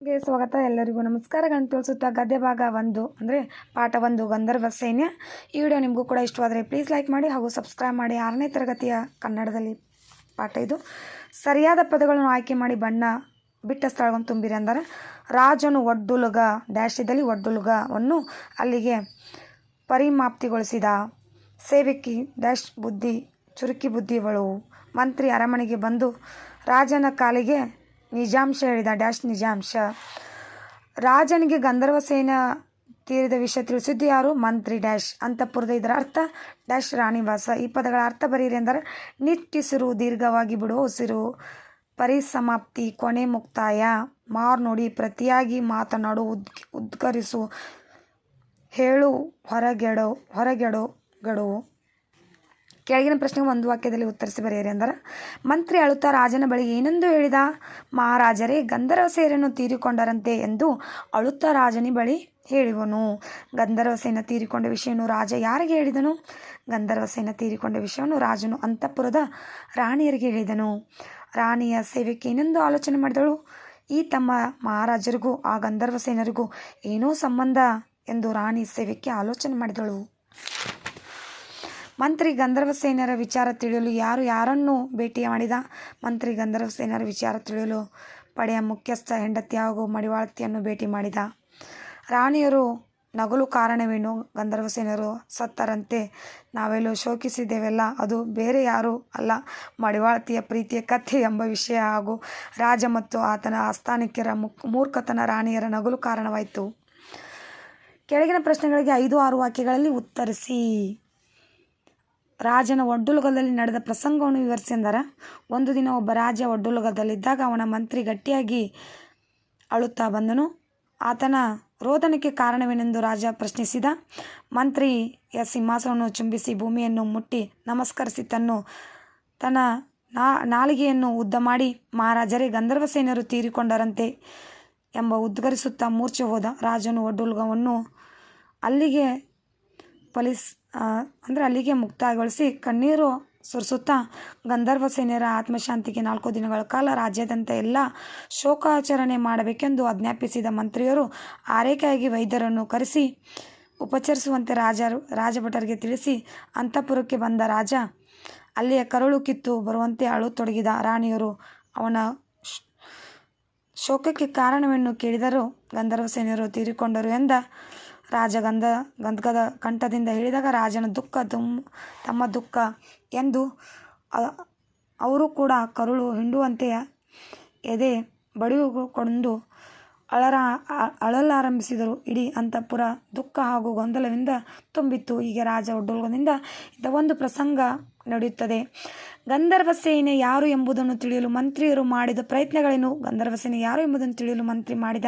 ಗೆ ಸ್ವಾಗತ ಎಲ್ಲರಿಗೂ. ನಮಸ್ಕಾರಗಳನ್ನು ತಿಳಿಸುತ್ತಾ ಗದ್ಯ ಭಾಗ ಒಂದು ಅಂದರೆ ಪಾಠ ಒಂದು, ಗಂಧರ್ವ ಸೈನ್ಯ. ಈ ವಿಡಿಯೋ ನಿಮಗೂ ಕೂಡ ಇಷ್ಟವಾದರೆ ಪ್ಲೀಸ್ ಲೈಕ್ ಮಾಡಿ ಹಾಗೂ ಸಬ್ಸ್ಕ್ರೈಬ್ ಮಾಡಿ ಆರನೇ ತರಗತಿಯ ಕನ್ನಡದಲ್ಲಿ ಪಾಠ ಇದು. ಸರಿಯಾದ ಪದಗಳನ್ನು ಆಯ್ಕೆ ಮಾಡಿ ಬಣ್ಣ ಬಿಟ್ಟ ಸ್ಥಳವನ್ನು ತುಂಬಿರಿ ಅಂದರೆ. ರಾಜನು ಒಡ್ಡುಲುಗ ಡ್ಯಾಶ್ ಇದ್ದಲ್ಲಿ ಒಡ್ಡುಲುಗವನ್ನು ಅಲ್ಲಿಗೆ ಪರಿಮಾಪ್ತಿಗೊಳಿಸಿದ. ಸೇವಕಿ ಡ್ಯಾಶ್ ಬುದ್ಧಿ, ಚುರುಕಿ ಬುದ್ಧಿಗಳು. ಮಂತ್ರಿ, ಅರಮನೆಗೆ ಬಂದು ರಾಜನ ಕಾಲಿಗೆ ನಿಜಾಂಶ ಹೇಳಿದ ಡ್ಯಾಶ್ ನಿಜಾಂಶ. ರಾಜನಿಗೆ ಗಂಧರ್ವ ಸೇನ ತೀರಿದ ವಿಷಯ ತಿಳಿಸಿದ್ದು ಯಾರು? ಮಂತ್ರಿ ಡ್ಯಾಶ್. ಅಂತಪುರದ ಇದರ ಅರ್ಥ, ಡ್ಯಾಶ್ ರಾಣಿವಾಸ. ಈ ಪದಗಳ ಅರ್ಥ ಬರೀರಿ ಎಂದರೆ, ನಿಟ್ಟಿಸಿರು, ದೀರ್ಘವಾಗಿ ಬಿಡುವ ಉಸಿರು. ಪರಿಸಮಾಪ್ತಿ, ಕೊನೆ ಮುಕ್ತಾಯ. ಮಾರ್ನುಡಿ ಪ್ರತಿಯಾಗಿ ಮಾತನಾಡು, ಉದ್, ಉದ್ಗರಿಸು. ಹೇಳು, ಹೊರಗೆಡೋ ಹೊರಗೆಡೋ ಗಡುವು. ಕೆಳಗಿನ ಪ್ರಶ್ನೆಗೆ ಒಂದು ವಾಕ್ಯದಲ್ಲಿ ಉತ್ತರಿಸಿ ಬರೆಯಿರಿ ಅಂದರೆ, ಮಂತ್ರಿ ಅಳುತ್ತಾ ರಾಜನ ಬಳಿ ಏನೆಂದು ಹೇಳಿದ? ಮಹಾರಾಜರೇ, ಗಂಧರ್ವ ಸೇರನ್ನು ತೀರಿಕೊಂಡರಂತೆ ಎಂದು ಅಳುತ್ತಾ ರಾಜನಿ ಬಳಿ ಹೇಳುವನು. ಗಂಧರ್ವ ಸೇನ ತೀರಿಕೊಂಡ ವಿಷಯವನ್ನು ರಾಜ ಯಾರಿಗೆ ಹೇಳಿದನು? ಗಂಧರ್ವ ಸೇನ ತೀರಿಕೊಂಡ ವಿಷಯವನ್ನು ರಾಜನು ಅಂತಃಪುರದ ರಾಣಿಯರಿಗೆ ಹೇಳಿದನು. ರಾಣಿಯ ಸೇವೆಗೆ ಏನೆಂದು ಆಲೋಚನೆ ಮಾಡಿದಳು? ಈ ತಮ್ಮ ಮಹಾರಾಜರಿಗೂ ಆ ಗಂಧರ್ವ ಸೇನರಿಗೂ ಏನೋ ಸಂಬಂಧ ಎಂದು ರಾಣಿ ಸೇವೆಗೆ ಆಲೋಚನೆ ಮಾಡಿದಳು. ಮಂತ್ರಿ ಗಂಧರ್ವ ಸೇನರ ವಿಚಾರ ತಿಳಿಯಲು ಯಾರು ಯಾರನ್ನು ಭೇಟಿ ಮಾಡಿದ? ಮಂತ್ರಿ ಗಂಧರ್ವ ಸೇನರ ವಿಚಾರ ತಿಳಿಯಲು ಪಡೆಯ ಮುಖ್ಯಸ್ಥ ಹೆಂಡತಿ ಹಾಗೂ ಮಡಿವಾಳತಿಯನ್ನು ಭೇಟಿ ಮಾಡಿದ. ರಾಣಿಯರು ನಗಲು ಕಾರಣವೇನು? ಗಂಧರ್ವ ಸೇನರು ಸತ್ತರಂತೆ ನಾವೆಲ್ಲೋ ಶೋಕಿಸಿದ್ದೇವೆಲ್ಲ, ಅದು ಬೇರೆ ಯಾರೂ ಅಲ್ಲ. ಮಡಿವಾಳತಿಯ ಪ್ರೀತಿಯ ಕಥೆ ಎಂಬ ವಿಷಯ ಹಾಗೂ ರಾಜ ಮತ್ತು ಆತನ ಆಸ್ಥಾನಿಕರ ಮೂರ್ಖತನ ರಾಣಿಯರ ನಗಲು ಕಾರಣವಾಯಿತು. ಕೆಳಗಿನ ಪ್ರಶ್ನೆಗಳಿಗೆ ಐದು ಆರು ವಾಕ್ಯಗಳಲ್ಲಿ ಉತ್ತರಿಸಿ. ರಾಜನ ಒಡ್ಡುಲುಗದಲ್ಲಿ ನಡೆದ ಪ್ರಸಂಗವನ್ನು ವಿವರಿಸಿ ಎಂದರೆ, ಒಂದು ದಿನ ಒಬ್ಬ ರಾಜ ಒಡ್ಡುಲುಗದಲ್ಲಿದ್ದಾಗ ಅವನ ಮಂತ್ರಿ ಗಟ್ಟಿಯಾಗಿ ಅಳುತ್ತಾ ಬಂದನು. ಆತನ ರೋದನಕ್ಕೆ ಕಾರಣವೇನೆಂದು ರಾಜ ಪ್ರಶ್ನಿಸಿದ ಮಂತ್ರಿಯ ಸಿಂಹಾಸನವನ್ನು ಚುಂಬಿಸಿ ಭೂಮಿಯನ್ನು ಮುಟ್ಟಿ ನಮಸ್ಕರಿಸಿ ತನ್ನು ತನ್ನ ನಾಲಿಗೆಯನ್ನು ಉದ್ದ ಮಾಡಿ, ಮಹಾರಾಜರೇ ಗಂಧರ್ವ ಸೇನರು ತೀರಿಕೊಂಡರಂತೆ ಎಂಬ ಉದ್ಗರಿಸುತ್ತಾ ಮೂರ್ಛೆ ಹೋದ ರಾಜನು ಒಡ್ಡುಲುಗವನ್ನು ಅಲ್ಲಿಗೆ ಪಲಿಸ್ ಅಂದರೆ ಅಲ್ಲಿಗೆ ಮುಕ್ತಾಯಗೊಳಿಸಿ ಕಣ್ಣೀರು ಸುರಿಸುತ್ತಾ ಗಂಧರ್ವ ಸೇನೆಯರ ಆತ್ಮಶಾಂತಿಗೆ ನಾಲ್ಕು ದಿನಗಳ ಕಾಲ ರಾಜ್ಯಾದ್ಯಂತ ಎಲ್ಲ ಶೋಕಾಚರಣೆ ಮಾಡಬೇಕೆಂದು ಆಜ್ಞಾಪಿಸಿದ ಮಂತ್ರಿಯರು ಆರೈಕೆಯಾಗಿ ವೈದ್ಯರನ್ನು ಕರೆಸಿ ಉಪಚರಿಸುವಂತೆ ರಾಜರು ರಾಜಭಟರಿಗೆ ತಿಳಿಸಿ ಅಂತಃಪುರಕ್ಕೆ ಬಂದ ರಾಜ, ಅಲ್ಲಿಯ ಕರುಳು ಕಿತ್ತು ಬರುವಂತೆ ಅಳುತೊಡಗಿದ ರಾಣಿಯರು ಅವನ ಶೋಕಕ್ಕೆ ಕಾರಣವನ್ನು ಕೇಳಿದರು ಗಂಧರ್ವ ಸೇನೆಯರು ತೀರಿಕೊಂಡರು ಎಂದ ರಾಜ ಗಂಧ ಗಂಧಗದ ಕಂಠದಿಂದ ಹೇಳಿದಾಗ ರಾಜನ ದುಃಖ ತುಮ್ ತಮ್ಮ ದುಃಖ ಎಂದು ಅವರು ಕೂಡ ಕರುಳು ಹಿಂಡುವಂತೆಯ ಎದೆ ಬಡಿಯುಕೊಂಡು ಅಳರ ಅಳಲಾರಂಭಿಸಿದರು. ಇಡೀ ಅಂತಃಪುರ ದುಃಖ ಹಾಗೂ ಗೊಂದಲದಿಂದ ತುಂಬಿತ್ತು. ಹೀಗೆ ರಾಜ ಒಡ್ಡೋಲ್ಗದಿಂದ ಇಂಥ ಒಂದು ಪ್ರಸಂಗ ನಡೆಯುತ್ತದೆ. ಗಂಧರ್ವ ಸೇನೆ ಯಾರು ಎಂಬುದನ್ನು ತಿಳಿಯಲು ಮಂತ್ರಿಯರು ಮಾಡಿದ ಪ್ರಯತ್ನಗಳೇನು? ಗಂಧರ್ವ ಸೇನೆ ಯಾರು ಎಂಬುದನ್ನು ತಿಳಿಯಲು ಮಂತ್ರಿ ಮಾಡಿದ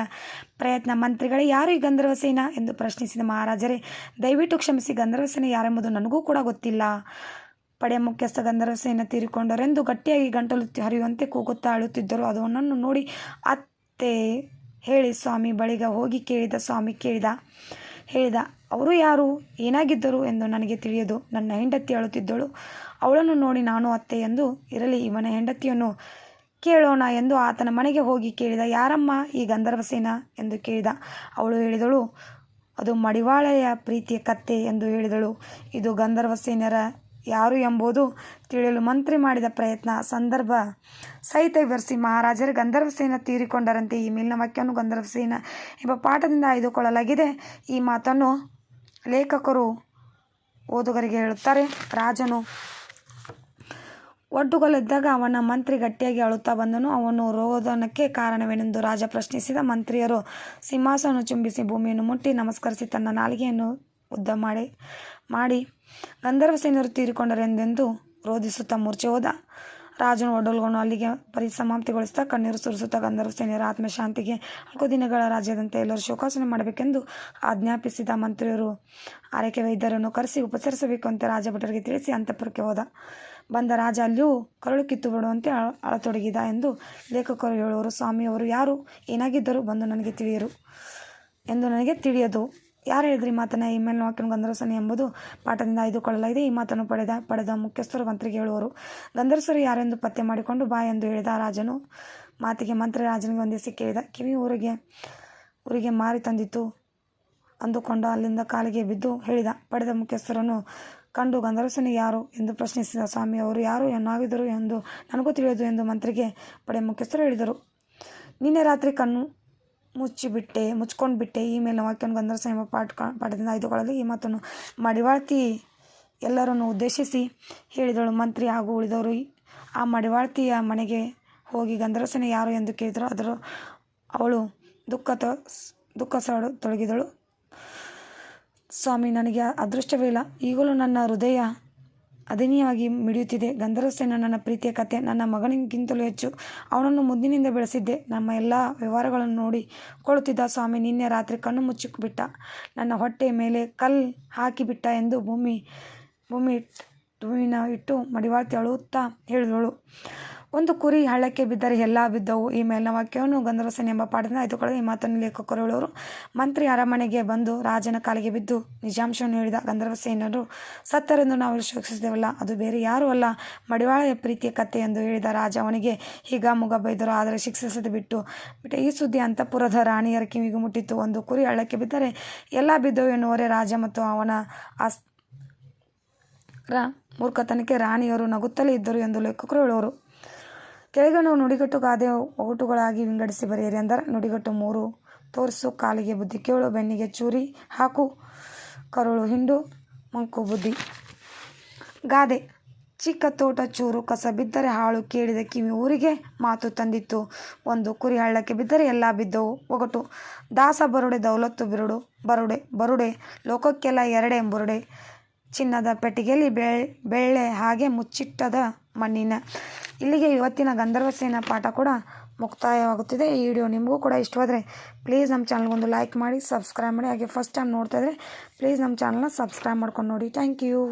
ಪ್ರಯತ್ನ ಮಂತ್ರಿಗಳೇ ಯಾರು ಈ ಗಂಧರ್ವ ಸೇನ ಎಂದು ಪ್ರಶ್ನಿಸಿದ ಮಹಾರಾಜರೇ, ದಯವಿಟ್ಟು ಕ್ಷಮಿಸಿ. ಗಂಧರ್ವ ಸೇನೆ ಯಾರೆಂಬುದು ನನಗೂ ಕೂಡ ಗೊತ್ತಿಲ್ಲ. ಪಡೆಯ ಮುಖ್ಯಸ್ಥ ಗಂಧರ್ವ ಸೇನೆ ತೀರಿಕೊಂಡರೆಂದು ಗಟ್ಟಿಯಾಗಿ ಗಂಟಲು ಹರಿಯುವಂತೆ ಕೂಗುತ್ತಾ ಅಳುತ್ತಿದ್ದರು. ಅದನ್ನು ನೋಡಿ ಅತ್ತೆ ಹೇಳಿ, ಸ್ವಾಮಿ ಬಳಿಗ ಹೋಗಿ ಕೇಳಿದ, ಸ್ವಾಮಿ ಕೇಳಿದ, ಹೇಳಿದ, ಅವರು ಯಾರು? ಏನಾಗಿದ್ದರು? ಎಂದು ನನಗೆ ತಿಳಿಯದು. ನನ್ನ ಹೆಂಡತಿ ಅಳುತ್ತಿದ್ದಳು. ಅವಳನ್ನು ನೋಡಿ ನಾನು ಅತ್ತೆ ಎಂದು ಇರಲಿ, ಇವನ ಹೆಂಡತಿಯನ್ನು ಕೇಳೋಣ ಎಂದು ಆತನ ಮನೆಗೆ ಹೋಗಿ ಕೇಳಿದ. ಯಾರಮ್ಮ ಈ ಗಂಧರ್ವಸೇನ ಎಂದು ಕೇಳಿದ. ಅವಳು ಹೇಳಿದಳು, ಅದು ಮಡಿವಾಳೆಯ ಪ್ರೀತಿಯ ಕತ್ತೆ ಎಂದು ಹೇಳಿದಳು. ಇದು ಗಂಧರ್ವಸೇನರ ಯಾರು ಎಂಬುದು ತಿಳಿಯಲು ಮಂತ್ರಿ ಮಾಡಿದ ಪ್ರಯತ್ನ ಸಂದರ್ಭ ಸಹಿತ ವಿವರಿಸಿ ಮಹಾರಾಜರು ಗಂಧರ್ವಸೇನ ತೀರಿಕೊಂಡರಂತೆ ಈ ಮೇಲಿನ ವಾಕ್ಯವನ್ನು ಗಂಧರ್ವಸೇನ ಎಂಬ ಪಾಠದಿಂದ ಆಯ್ದುಕೊಳ್ಳಲಾಗಿದೆ. ಈ ಮಾತನ್ನು ಲೇಖಕರು ಓದುಗರಿಗೆ ಹೇಳುತ್ತಾರೆ. ರಾಜನು ಒಡ್ಡುಗಲಿದ್ದಾಗ ಅವನ ಮಂತ್ರಿ ಗಟ್ಟಿಯಾಗಿ ಅಳುತ್ತಾ ಬಂದನು. ಅವನು ರೋದನಕ್ಕೆ ಕಾರಣವೇನೆಂದು ರಾಜ ಪ್ರಶ್ನಿಸಿದ ಮಂತ್ರಿಯರು ಸಿಂಹಾಸನ ಚುಂಬಿಸಿ ಭೂಮಿಯನ್ನು ಮುಟ್ಟಿ ನಮಸ್ಕರಿಸಿ ತನ್ನ ನಾಲಿಗೆಯನ್ನು ಉದ್ದ ಮಾಡಿ ಮಾಡಿ ಗಂಧರ್ವ ಸೇನರು ತೀರಿಕೊಂಡರೆಂದೆಂದು ರೋಧಿಸುತ್ತಾ ಮೂರ್ಛೆ ಹೋದ. ರಾಜನು ಒಡಲ್ಗೊಂಡು ಅಲ್ಲಿಗೆ ಪರಿಸಮಾಪ್ತಿಗೊಳಿಸುತ್ತಾ ಕಣ್ಣೀರು ಸುರಿಸುತ್ತಾ ಗಂಧರ್ವ ಸೇನೆಯರ ಆತ್ಮಶಾಂತಿಗೆ ನಾಲ್ಕು ದಿನಗಳ ರಾಜ್ಯದಂತೆ ಎಲ್ಲರೂ ಶೋಕಾಸನೆ ಮಾಡಬೇಕೆಂದು ಆಜ್ಞಾಪಿಸಿದ ಮಂತ್ರಿಯರು, ಆರೈಕೆ ವೈದ್ಯರನ್ನು ಕರೆಸಿ ಉಪಚರಿಸಬೇಕು ಅಂತ ರಾಜಭಟರಿಗೆ ತಿಳಿಸಿ ಅಂತಪುರಕ್ಕೆ ಹೋದ. ಬಂದ ರಾಜ ಅಲ್ಲಿಯೂ ಕರುಳು ಕಿತ್ತು ಬಿಡುವಂತೆ ಅಳತೊಡಗಿದ ಎಂದು ಲೇಖಕರು ಹೇಳುವರು. ಸ್ವಾಮಿಯವರು ಯಾರು ಏನಾಗಿದ್ದರು ಬಂದು ನನಗೆ ತಿಳಿಯರು ಎಂದು ನನಗೆ ತಿಳಿಯದು. ಯಾರು ಹೇಳಿದ್ರಿ ಮಾತನ್ನು? ಈ ಮೇಲಿನ ವಾಕ್ಯನ ಗಂಧರ್ಸನೆ ಎಂಬುದು ಪಾಠದಿಂದ ಆಯ್ದುಕೊಳ್ಳಲಾಗಿದೆ. ಈ ಮಾತನ್ನು ಪಡೆದ ಪಡೆದ ಮುಖ್ಯಸ್ಥರು ಮಂತ್ರಿಗೆ ಹೇಳುವರು. ಗಂಧರ್ಸರು ಯಾರೆಂದು ಪತ್ತೆ ಮಾಡಿಕೊಂಡು ಬಾ ಎಂದು ಹೇಳಿದ ರಾಜನು ಮಾತಿಗೆ ಮಂತ್ರಿ ರಾಜನಿಗೆ ಒಂದಿಸಿ ಕೇಳಿದ ಕಿವಿ ಊರಿಗೆ ಊರಿಗೆ ಮಾರಿ ತಂದಿತು ಅಂದುಕೊಂಡು ಅಲ್ಲಿಂದ ಕಾಲಿಗೆ ಬಿದ್ದು ಹೇಳಿದ. ಪಡೆದ ಮುಖ್ಯಸ್ಥರನ್ನು ಕಂಡು ಗಂಧರ್ಸನಿಗೆ ಯಾರು ಎಂದು ಪ್ರಶ್ನಿಸಿದ ಸ್ವಾಮಿ ಅವರು, ಯಾರು ಏನಾಗಿದ್ದರು ಎಂದು ನನಗೂ ತಿಳಿಯದು ಎಂದು ಮಂತ್ರಿಗೆ ಪಡೆ ಮುಖ್ಯಸ್ಥರು ಹೇಳಿದರು. ನಿನ್ನೆ ರಾತ್ರಿ ಕಣ್ಣು ಮುಚ್ಚಿಬಿಟ್ಟೆ ಮುಚ್ಕೊಂಡು ಬಿಟ್ಟೆ ಈ ಮೇಲೆ ವಾಕ್ಯವನ್ನು ಗಂಧರ್ವ ಎಂಬ ಪಾಠ ಪಾಠದಿಂದ ಆಯ್ದುಕೊಳ್ಳಲು ಈ ಮಾತನ್ನು ಮಡಿವಾಳ್ತಿ ಎಲ್ಲರನ್ನು ಉದ್ದೇಶಿಸಿ ಹೇಳಿದಳು. ಮಂತ್ರಿ ಹಾಗೂ ಉಳಿದವರು ಆ ಮಡಿವಾಳ್ತಿಯ ಮನೆಗೆ ಹೋಗಿ ಗಂಧರ್ವಸೇನೆ ಯಾರು ಎಂದು ಕೇಳಿದರು. ಅದರ ಅವಳು ದುಃಖ ತ, ದುಃಖ ಸಾಡು, ತೊಡಗಿದಳು. ಸ್ವಾಮಿ, ನನಗೆ ಅದೃಷ್ಟವಿಲ್ಲ ಈಗಲೂ ನನ್ನ ಹೃದಯ ಅದನೀಯವಾಗಿ ಮಿಡಿಯುತ್ತಿದೆ. ಗಂಧರ್ವಸೇನ ನನ್ನ ಪ್ರೀತಿಯ ಕತೆ. ನನ್ನ ಮಗನಿಗಿಂತಲೂ ಹೆಚ್ಚು ಅವನನ್ನು ಮುದ್ದಿನಿಂದ ಬೆಳೆಸಿದ್ದೆ. ನಮ್ಮ ಎಲ್ಲ ವ್ಯವಹಾರಗಳನ್ನು ನೋಡಿ ಕೊಳ್ಳುತ್ತಿದ್ದ ಸ್ವಾಮಿ ನಿನ್ನೆ ರಾತ್ರಿ ಕಣ್ಣು ಮುಚ್ಚಿಬಿಟ್ಟ. ನನ್ನ ಹೊಟ್ಟೆ ಮೇಲೆ ಕಲ್ ಹಾಕಿಬಿಟ್ಟ ಎಂದು ಭೂಮಿ ಭೂಮಿ ಭೂಮಿನ ಇಟ್ಟು ಮಡಿವಾಳ್ತಿ ಅಳುತ್ತಾ ಹೇಳಿದಳು. ಒಂದು ಕುರಿ ಹಳ್ಳಕ್ಕೆ ಬಿದ್ದರೆ ಎಲ್ಲ ಬಿದ್ದವು. ಈ ಮೇಲಿನ ವಾಕ್ಯವನ್ನು ಗಂಧರ್ವಸೇನೆ ಎಂಬ ಪಾಠದಿಂದ ಆಯ್ದುಕೊಳ್ಳಲು ಈ ಮಾತನ್ನು ಲೇಖಕರು ಮಂತ್ರಿ ಅರಮನೆಗೆ ಬಂದು ರಾಜನ ಕಾಲಿಗೆ ಬಿದ್ದು ನಿಜಾಂಶವನ್ನು ಹೇಳಿದ ಗಂಧರ್ವಸೇನರು, ಸತ್ತರೆಂದು ನಾವು ವಿಶ್ವಸಿಸಿದೆವಲ್ಲ ಅದು ಬೇರೆ ಯಾರೂ ಅಲ್ಲ. ಮಡಿವಾಳೆಯ ಪ್ರೀತಿಯ ಕಥೆ ಎಂದು ಹೇಳಿದ ರಾಜ ಅವನಿಗೆ ಹೀಗ ಮುಗ ಬೈದರು. ಆದರೆ ಶಿಕ್ಷಿಸದೆ ಬಿಟ್ಟು ಬಿಟ್ಟು ಈ ಸುದ್ದಿ ಅಂತಃಪುರದ ರಾಣಿಯರ ಕಿವಿಗೂ ಮುಟ್ಟಿತ್ತು. ಒಂದು ಕುರಿ ಹಳ್ಳಕ್ಕೆ ಬಿದ್ದರೆ ಎಲ್ಲ ಬಿದ್ದವು ಎನ್ನುವರೆ ರಾಜ ಮತ್ತು ಅವನ ಆಸ್ ರ ಮೂರ್ಖತನಕ್ಕೆ ರಾಣಿಯರು ನಗುತ್ತಲೇ ಇದ್ದರು ಎಂದು ಲೇಖಕರು ಹೇಳುವರು. ಕೆಳಗೆ ನಾವು ನುಡಿಗಟ್ಟು ಗಾದೆ ಒಗಟುಗಳಾಗಿ ವಿಂಗಡಿಸಿ ಬರೆಯಿರಿ ಅಂದರೆ, ನುಡಿಗಟ್ಟು ಮೂರು, ತೋರಿಸು ಕಾಲಿಗೆ ಬುದ್ಧಿ, ಕೇಳು ಬೆನ್ನಿಗೆ ಚೂರಿ, ಹಾಕು ಕರುಳು ಹಿಂಡು, ಮಂಕು ಬುದ್ಧಿ. ಗಾದೆ, ಚಿಕ್ಕ ತೋಟ ಚೂರು, ಕಸ ಬಿದ್ದರೆ ಹಾಳು, ಕೇಳಿದ ಕಿವಿ ಊರಿಗೆ ಮಾತು ತಂದಿತ್ತು. ಒಂದು ಕುರಿ ಹಳ್ಳಕ್ಕೆ ಬಿದ್ದರೆ ಎಲ್ಲ ಬಿದ್ದವು, ಒಗಟು. ದಾಸ ಬರುಡೆ, ದೌಲತ್ತು ಬಿರುಡು, ಬರುಡೆ ಬರುಡೆ, ಲೋಕಕ್ಕೆಲ್ಲ ಎರಡೆ ಬುರುಡೆ ಚಿನ್ನದ ಪೆಟ್ಟಿಗೆಯಲ್ಲಿ ಬೆಳ್, ಬೆಳ್ಳೆ ಹಾಗೆ ಮುಚ್ಚಿಟ್ಟದ ಮಣ್ಣಿನ. ಇಲ್ಲಿಗೆ ಇವತ್ತಿನ ಗಂಧರ್ವಸೇನ ಪಾಠ ಕೂಡ ಮುಕ್ತಾಯವಾಗುತ್ತಿದೆ. ಈ ವಿಡಿಯೋ ನಿಮಗೂ ಕೂಡ ಇಷ್ಟವಾದರೆ ಪ್ಲೀಸ್ ನಮ್ಮ ಚಾನಲ್ಗೊಂದು ಲೈಕ್ ಮಾಡಿ, ಸಬ್ಸ್ಕ್ರೈಬ್ ಮಾಡಿ. ಹಾಗೆ ಫಸ್ಟ್ ಟೈಮ್ ನೋಡ್ತಾ ಇದ್ದರೆ ಪ್ಲೀಸ್ ನಮ್ಮ ಚಾನಲ್ನ ಸಬ್ಸ್ಕ್ರೈಬ್ ಮಾಡ್ಕೊಂಡು ನೋಡಿ. Thank you.